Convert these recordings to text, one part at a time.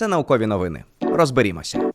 Це наукові новини. Розберімося.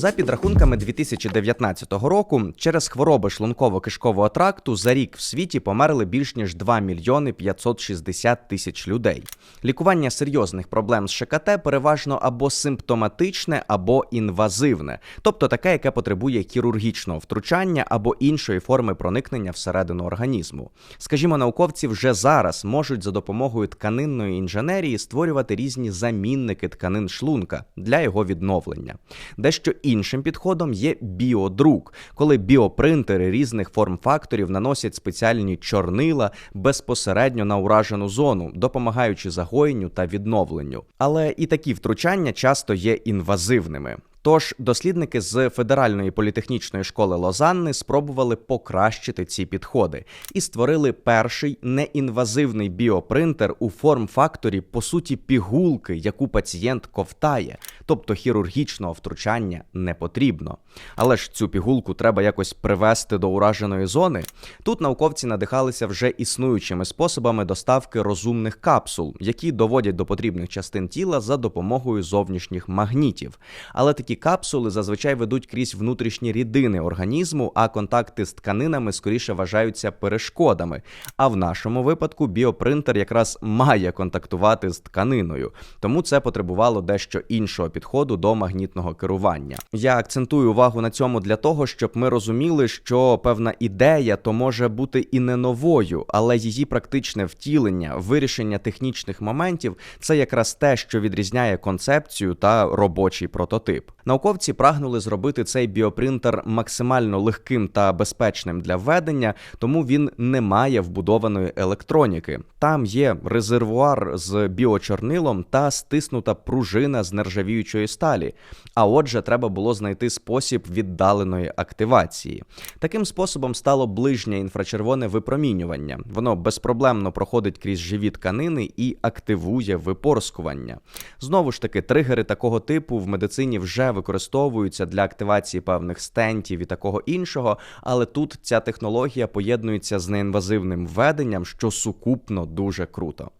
За підрахунками 2019 року, через хвороби шлунково-кишкового тракту за рік в світі померли більш ніж 2 мільйони 560 тисяч людей. Лікування серйозних проблем з ШКТ переважно або симптоматичне, або інвазивне, тобто таке, яке потребує хірургічного втручання або іншої форми проникнення всередину організму. Скажімо, науковці вже зараз можуть за допомогою тканинної інженерії створювати різні замінники тканин шлунка для його відновлення. Дещо іншим підходом є біодрук, коли біопринтери різних форм-факторів наносять спеціальні чорнила безпосередньо на уражену зону, допомагаючи загоєнню та відновленню. Але і такі втручання часто є інвазивними. Тож дослідники з Федеральної політехнічної школи Лозанни спробували покращити ці підходи і створили перший неінвазивний біопринтер у форм-факторі, по суті, пігулки, яку пацієнт ковтає, тобто хірургічного втручання не потрібно. Але ж цю пігулку треба якось привести до ураженої зони. Тут науковці надихалися вже існуючими способами доставки розумних капсул, які доводять до потрібних частин тіла за допомогою зовнішніх магнітів. Але такі капсули зазвичай ведуть крізь внутрішні рідини організму, а контакти з тканинами скоріше вважаються перешкодами. А в нашому випадку біопринтер якраз має контактувати з тканиною, тому це потребувало дещо іншого підходу до магнітного керування. Я акцентую увагу на цьому для того, щоб ми розуміли, що певна ідея то може бути і не новою, але її практичне втілення, вирішення технічних моментів це якраз те, що відрізняє концепцію та робочий прототип. Науковці прагнули зробити цей біопринтер максимально легким та безпечним для введення, тому він не має вбудованої електроніки. Там є резервуар з біочорнилом та стиснута пружина з нержавіючої сталі. А отже, треба було знайти спосіб віддаленої активації. Таким способом стало ближнє інфрачервоне випромінювання. Воно безпроблемно проходить крізь живі тканини і активує випорскування. Знову ж таки, тригери такого типу в медицині вже використовуються для активації певних стентів і такого іншого, але тут ця технологія поєднується з неінвазивним введенням, що сукупно дуже круто.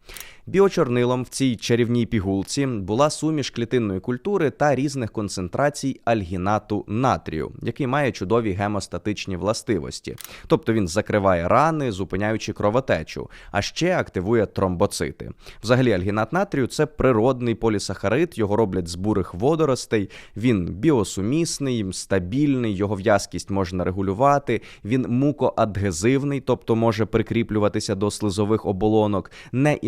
Біочорнилом в цій чарівній пігулці була суміш клітинної культури та різних концентрацій альгінату натрію, який має чудові гемостатичні властивості. Тобто він закриває рани, зупиняючи кровотечу, а ще активує тромбоцити. Взагалі, альгінат натрію це природний полісахарид, його роблять з бурих водоростей. Він біосумісний, стабільний, його в'язкість можна регулювати. Він мукоадгезивний, тобто може прикріплюватися до слизових оболонок, не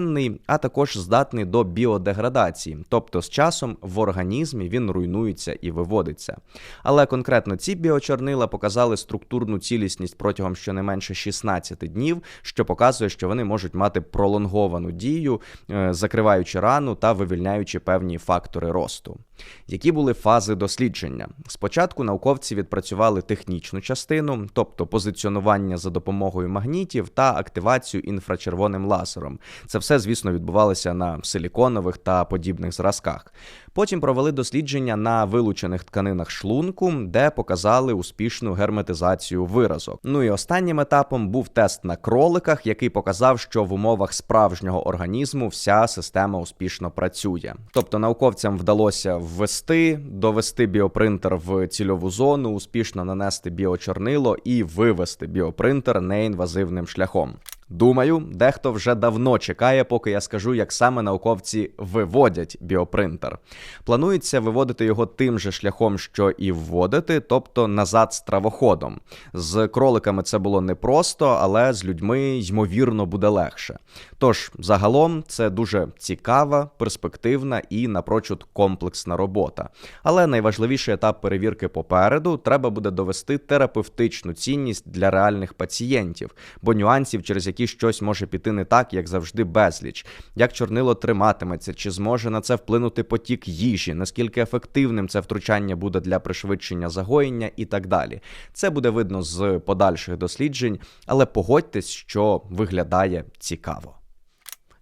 імуногенний, а також здатний до біодеградації, тобто з часом в організмі він руйнується і виводиться. Але конкретно ці біочорнила показали структурну цілісність протягом щонайменше 16 днів, що показує, що вони можуть мати пролонговану дію, е, закриваючи рану та вивільняючи певні фактори росту. Які були фази дослідження? Спочатку науковці відпрацювали технічну частину, тобто позиціонування за допомогою магнітів та активацію інфрачервоним лазером. Це все, звісно, відбувалося на силіконових та подібних зразках. Потім провели дослідження на вилучених тканинах шлунку, де показали успішну герметизацію виразок. Ну і останнім етапом був тест на кроликах, який показав, що в умовах справжнього організму вся система успішно працює. Тобто науковцям вдалося ввести, довести біопринтер в цільову зону, успішно нанести біочорнило і вивести біопринтер неінвазивним шляхом. Думаю, дехто вже давно чекає, поки я скажу, як саме науковці виводять біопринтер. Планується виводити його тим же шляхом, що і вводити, тобто назад стравоходом. З кроликами це було непросто, але з людьми ймовірно буде легше. Тож, загалом, це дуже цікава, перспективна і напрочуд комплексна робота. Але найважливіший етап перевірки попереду треба буде довести терапевтичну цінність для реальних пацієнтів, бо нюансів, через які щось може піти не так, як завжди, безліч, як чорнило триматиметься, чи зможе на це вплинути потік їжі, наскільки ефективним це втручання буде для пришвидшення загоєння і так далі. Це буде видно з подальших досліджень, але погодьтесь, що виглядає цікаво.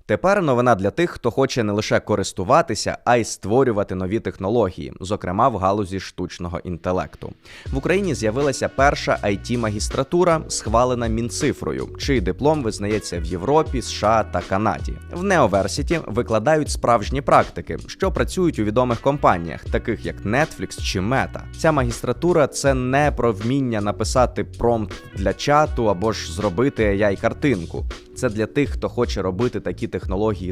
Тепер новина для тих, хто хоче не лише користуватися, а й створювати нові технології, зокрема в галузі штучного інтелекту. В Україні з'явилася перша it магістратура схвалена Мінцифрою, чий диплом визнається в Європі, США та Канаді. В Неоверсіті викладають справжні практики, що працюють у відомих компаніях, таких як Netflix чи Meta. Ця магістратура це не про вміння написати промпт для чату або ж зробити ai картинку Це для тих, хто хоче робити такі технології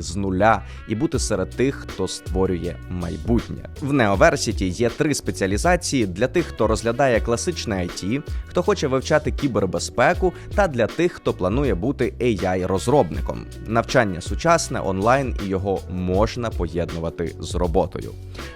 з нуля і бути серед тих, хто створює майбутнє. В Неоверсіті є три спеціалізації для тих, хто розглядає класичне IT, хто хоче вивчати кібербезпеку, та для тих, хто планує бути ai розробником Навчання сучасне, онлайн і його можна поєднувати з роботою.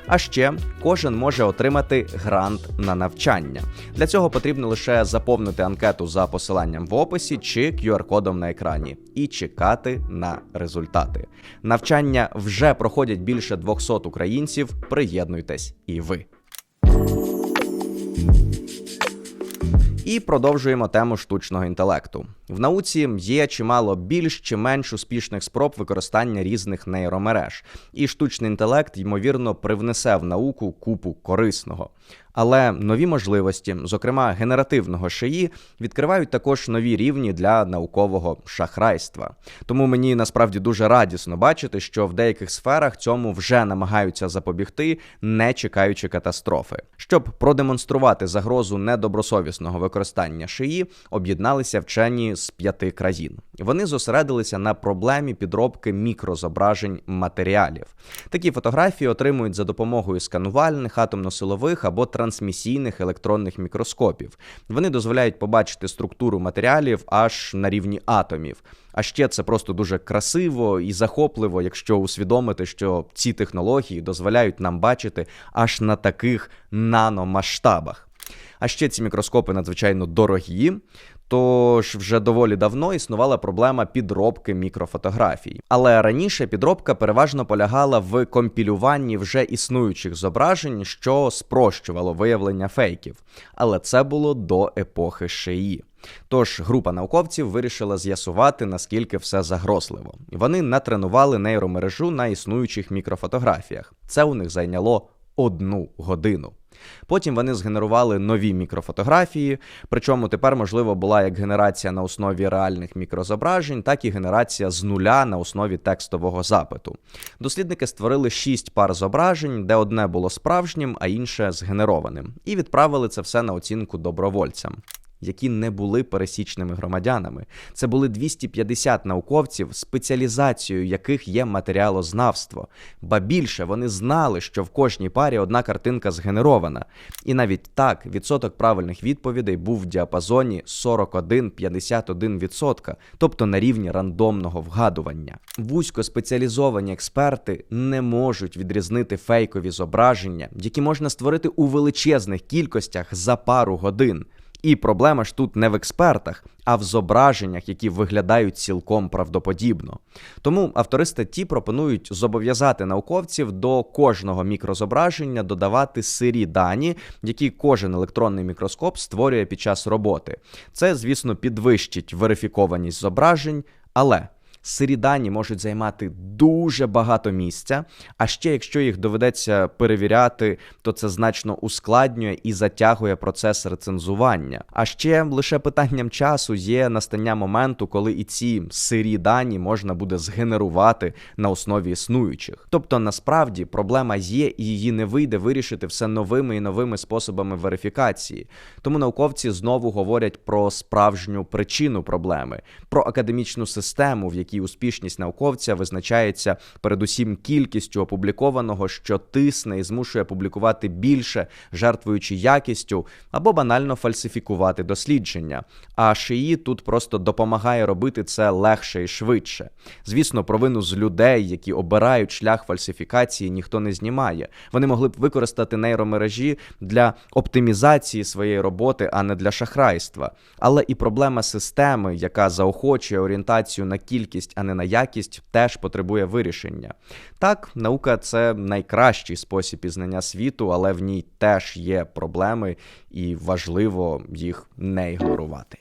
А ще кожен може отримати грант на навчання. Для цього потрібно лише заповнити анкету за посиланням в описі чи QR-кодом на екрані і чекати на результати. Навчання вже проходять більше 200 українців. Приєднуйтесь і ви. І продовжуємо тему штучного інтелекту. В науці є чимало більш чи менш успішних спроб використання різних нейромереж, і штучний інтелект, ймовірно, привнесе в науку купу корисного. Але нові можливості, зокрема генеративного шиї, відкривають також нові рівні для наукового шахрайства. Тому мені насправді дуже радісно бачити, що в деяких сферах цьому вже намагаються запобігти, не чекаючи катастрофи. Щоб продемонструвати загрозу недобросовісного використання шиї, об'єдналися вчені з п'яти країн. Вони зосередилися на проблемі підробки мікрозображень матеріалів. Такі фотографії отримують за допомогою сканувальних, атомно-силових або трансмісійних електронних мікроскопів. Вони дозволяють побачити структуру матеріалів аж на рівні атомів. А ще це просто дуже красиво і захопливо, якщо усвідомити, що ці технології дозволяють нам бачити аж на таких наномасштабах. А ще ці мікроскопи надзвичайно дорогі, Тож вже доволі давно існувала проблема підробки мікрофотографій. Але раніше підробка переважно полягала в компілюванні вже існуючих зображень, що спрощувало виявлення фейків. Але це було до епохи шиї. Тож група науковців вирішила з'ясувати, наскільки все загрозливо. Вони натренували нейромережу на існуючих мікрофотографіях. Це у них зайняло одну годину. Потім вони згенерували нові мікрофотографії, причому тепер можливо була як генерація на основі реальних мікрозображень, так і генерація з нуля на основі текстового запиту. Дослідники створили шість пар зображень, де одне було справжнім, а інше згенерованим, і відправили це все на оцінку добровольцям які не були пересічними громадянами. Це були 250 науковців, спеціалізацією яких є матеріалознавство. Ба більше вони знали, що в кожній парі одна картинка згенерована. І навіть так відсоток правильних відповідей був в діапазоні 41-51%, тобто на рівні рандомного вгадування. Вузько спеціалізовані експерти не можуть відрізнити фейкові зображення, які можна створити у величезних кількостях за пару годин. І проблема ж тут не в експертах, а в зображеннях, які виглядають цілком правдоподібно. Тому автори статті пропонують зобов'язати науковців до кожного мікрозображення додавати сирі дані, які кожен електронний мікроскоп створює під час роботи. Це, звісно, підвищить верифікованість зображень, але. Сирі дані можуть займати дуже багато місця. А ще, якщо їх доведеться перевіряти, то це значно ускладнює і затягує процес рецензування. А ще лише питанням часу є настання моменту, коли і ці сирі дані можна буде згенерувати на основі існуючих. Тобто, насправді проблема є, і її не вийде вирішити все новими і новими способами верифікації. Тому науковці знову говорять про справжню причину проблеми, про академічну систему, в якій якій успішність науковця визначається передусім кількістю опублікованого, що тисне і змушує публікувати більше, жертвуючи якістю або банально фальсифікувати дослідження. А шиї тут просто допомагає робити це легше і швидше. Звісно, провину з людей, які обирають шлях фальсифікації, ніхто не знімає. Вони могли б використати нейромережі для оптимізації своєї роботи, а не для шахрайства. Але і проблема системи, яка заохочує орієнтацію на кількість кількість, а не на якість, теж потребує вирішення. Так, наука це найкращий спосіб пізнання світу, але в ній теж є проблеми, і важливо їх не ігнорувати.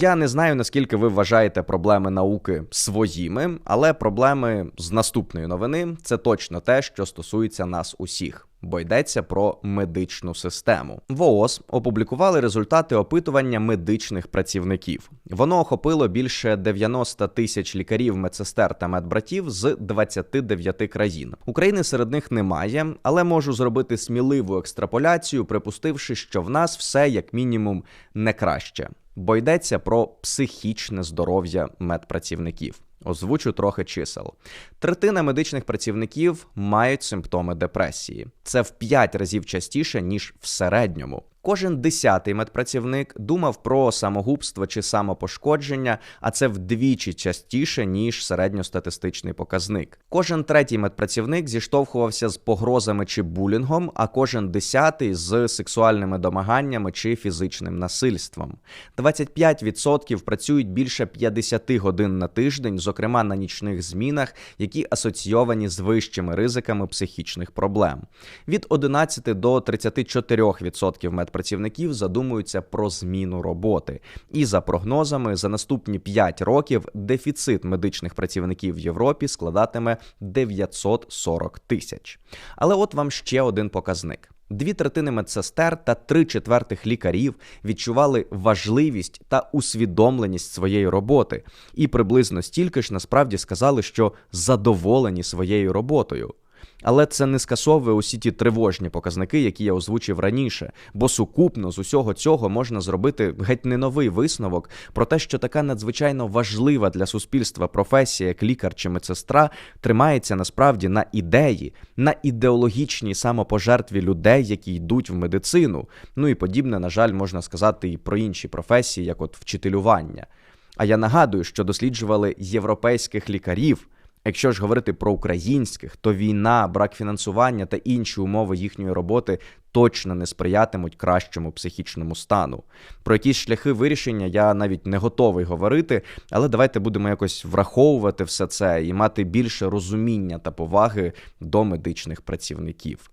Я не знаю наскільки ви вважаєте проблеми науки своїми, але проблеми з наступної новини це точно те, що стосується нас усіх. Бо йдеться про медичну систему. ВООЗ опублікували результати опитування медичних працівників. Воно охопило більше 90 тисяч лікарів, медсестер та медбратів з 29 країн. України серед них немає, але можу зробити сміливу екстраполяцію, припустивши, що в нас все як мінімум не краще, бо йдеться про психічне здоров'я медпрацівників. Озвучу трохи чисел. Третина медичних працівників мають симптоми депресії. Це в 5 разів частіше, ніж в середньому. Кожен десятий медпрацівник думав про самогубство чи самопошкодження, а це вдвічі частіше, ніж середньостатистичний показник. Кожен третій медпрацівник зіштовхувався з погрозами чи булінгом, а кожен десятий з сексуальними домаганнями чи фізичним насильством. 25% працюють більше 50 годин на тиждень, зокрема на нічних змінах, які асоційовані з вищими ризиками психічних проблем. Від 11 до 34% медпрацівників задумуються про зміну роботи. І за прогнозами, за наступні 5 років дефіцит медичних працівників в Європі складатиме 940 тисяч. Але от вам ще один показник. Дві третини медсестер та три четвертих лікарів відчували важливість та усвідомленість своєї роботи, і приблизно стільки ж насправді сказали, що задоволені своєю роботою. Але це не скасовує усі ті тривожні показники, які я озвучив раніше, бо сукупно з усього цього можна зробити геть не новий висновок про те, що така надзвичайно важлива для суспільства професія, як лікар чи медсестра, тримається насправді на ідеї, на ідеологічній самопожертві людей, які йдуть в медицину. Ну і подібне, на жаль, можна сказати і про інші професії, як от вчителювання. А я нагадую, що досліджували європейських лікарів. Якщо ж говорити про українських, то війна, брак фінансування та інші умови їхньої роботи точно не сприятимуть кращому психічному стану. Про якісь шляхи вирішення я навіть не готовий говорити, але давайте будемо якось враховувати все це і мати більше розуміння та поваги до медичних працівників.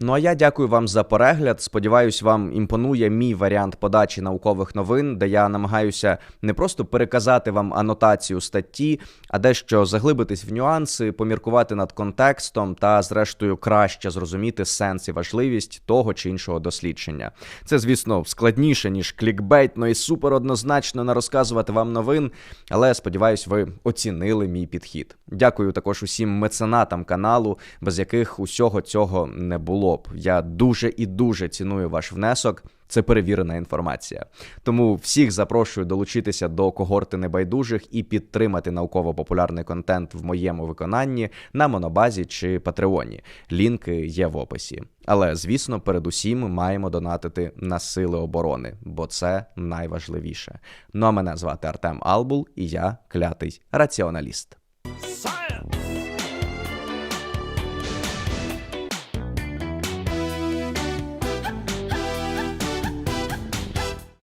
Ну а я дякую вам за перегляд. Сподіваюсь, вам імпонує мій варіант подачі наукових новин, де я намагаюся не просто переказати вам анотацію статті, а дещо заглибитись в нюанси, поміркувати над контекстом та, зрештою, краще зрозуміти сенс і важливість того чи іншого дослідження. Це, звісно, складніше ніж клікбейтно і супер однозначно не розказувати вам новин, але сподіваюсь, ви оцінили мій підхід. Дякую також усім меценатам каналу, без яких усього цього не було б. Я дуже і дуже ціную ваш внесок. Це перевірена інформація. Тому всіх запрошую долучитися до когорти небайдужих і підтримати науково-популярний контент в моєму виконанні на Монобазі чи Патреоні. Лінки є в описі. Але звісно, передусім маємо донатити на сили оборони, бо це найважливіше. Ну а мене звати Артем Албул, і я клятий раціоналіст.